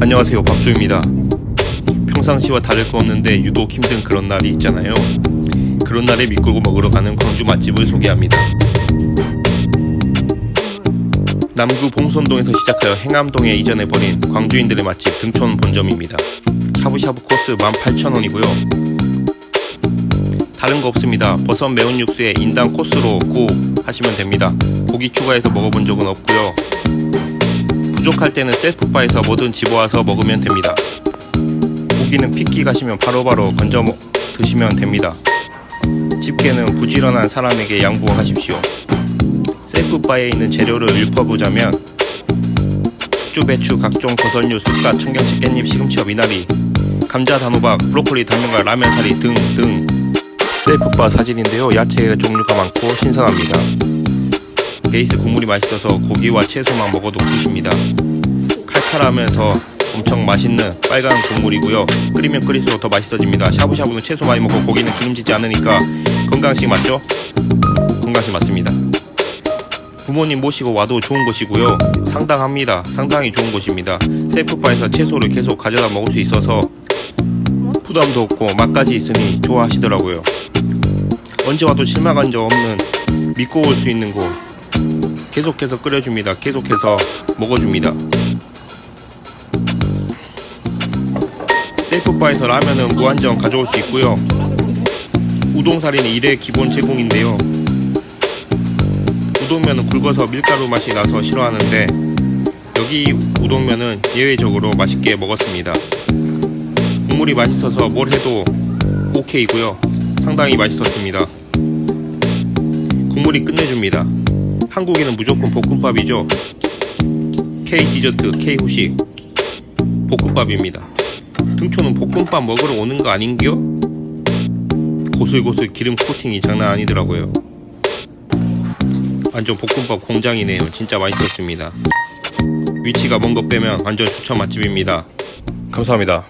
안녕하세요. 밥주입니다. 평상시와 다를 거 없는데 유독 힘든 그런 날이 있잖아요. 그런 날에 미끌고 먹으러 가는 광주 맛집을 소개합니다. 남구 봉선동에서 시작하여 행암동에 이전해 버린 광주인들의 맛집 등촌 본점입니다. 샤브샤브 코스 18,000원이고요. 다른 거 없습니다. 버섯 매운 육수에 인당 코스로 고 하시면 됩니다. 고기 추가해서 먹어본 적은 없고요 부족할 때는 셀프바에서 뭐든 집어와서 먹으면 됩니다. 고기는 핏기 가시면 바로바로 건져 먹, 드시면 됩니다. 집게는 부지런한 사람에게 양보하십시오. 셀프바에 있는 재료를 읊어보자면 숙주, 배추, 각종 버섯류, 쑥갓, 청경채, 깻잎, 시금치와 미나리, 감자, 단호박, 브로콜리, 당면과 라면사리 등등 셀프바 사진인데요. 야채 종류가 많고 신선합니다. 베이스 국물이 맛있어서 고기와 채소만 먹어도 굿입니다. 칼칼하면서 엄청 맛있는 빨간 국물이고요. 끓이면 끓일수록 더 맛있어집니다. 샤브샤브는 채소 많이 먹고 고기는 기름지지 않으니까 건강식 맞죠? 건강식 맞습니다. 부모님 모시고 와도 좋은 곳이고요. 상당합니다. 상당히 좋은 곳입니다. 셀프바에서 채소를 계속 가져다 먹을 수 있어서 부담도 없고 맛까지 있으니 좋아하시더라고요. 언제 와도 실망한 적 없는 믿고 올 수 있는 곳 계속해서 끓여줍니다. 계속해서 먹어줍니다. 셀프바에서 라면은 무한정 가져올 수 있고요. 우동사리는 1회 기본 제공인데요. 우동면은 굵어서 밀가루 맛이 나서 싫어하는데 여기 우동면은 예외적으로 맛있게 먹었습니다. 국물이 맛있어서 뭘 해도 오케이고요. 상당히 맛있었습니다. 국물이 끝내줍니다. 한국인은 무조건 볶음밥이죠. K 디저트, K 후식, 볶음밥입니다. 등초는 볶음밥 먹으러 오는 거 아닌겨? 고슬고슬 기름 코팅이 장난 아니더라고요. 완전 볶음밥 공장이네요. 진짜 맛있었습니다. 위치가 먼 것 빼면 완전 추천 맛집입니다. 감사합니다.